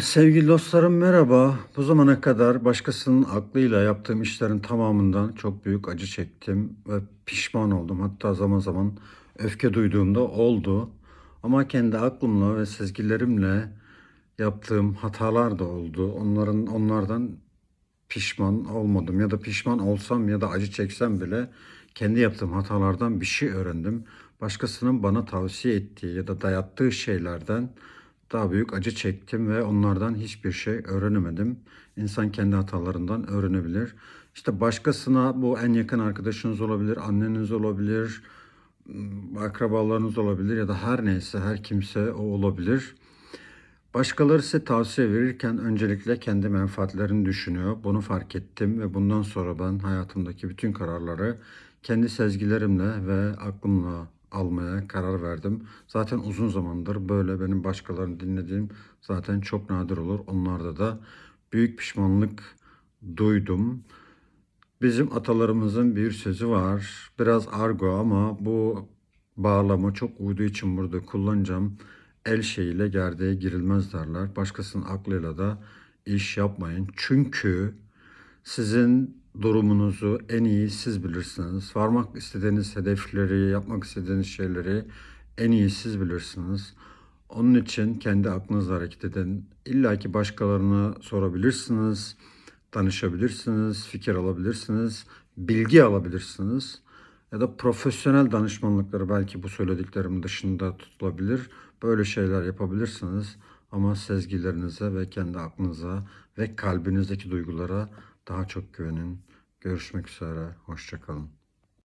Sevgili dostlarım merhaba. Bu zamana kadar başkasının aklıyla yaptığım işlerin tamamından çok büyük acı çektim ve pişman oldum. Hatta zaman zaman öfke duyduğumda oldu. Ama kendi aklımla ve sezgilerimle yaptığım hatalar da oldu. Onların onlardan pişman olmadım ya da pişman olsam ya da acı çeksem bile kendi yaptığım hatalardan bir şey öğrendim. Başkasının bana tavsiye ettiği ya da dayattığı şeylerden daha büyük acı çektim ve onlardan hiçbir şey öğrenemedim. İnsan kendi hatalarından öğrenebilir. İşte başkasına bu en yakın arkadaşınız olabilir, anneniz olabilir, akrabalarınız olabilir ya da her neyse her kimse o olabilir. Başkaları size tavsiye verirken öncelikle kendi menfaatlerini düşünüyor. Bunu fark ettim ve bundan sonra ben hayatımdaki bütün kararları kendi sezgilerimle ve aklımla almaya karar verdim. Zaten uzun zamandır böyle benim başkalarını dinlediğim zaten çok nadir olur. Onlarda da büyük pişmanlık duydum. Bizim atalarımızın bir sözü var. Biraz argo ama bu bağlama çok uyduğu için burada kullanacağım. El şeyiyle gerdeğe girilmez derler. Başkasının aklıyla da iş yapmayın. Çünkü sizin durumunuzu en iyi siz bilirsiniz. Varmak istediğiniz hedefleri, yapmak istediğiniz şeyleri en iyi siz bilirsiniz. Onun için kendi aklınızla hareket edin. İlla ki başkalarına sorabilirsiniz, danışabilirsiniz, fikir alabilirsiniz, bilgi alabilirsiniz. Ya da profesyonel danışmanlıkları belki bu söylediklerimin dışında tutulabilir. Böyle şeyler yapabilirsiniz. Ama sezgilerinize ve kendi aklınıza ve kalbinizdeki duygulara daha çok güvenin. Görüşmek üzere. Hoşçakalın.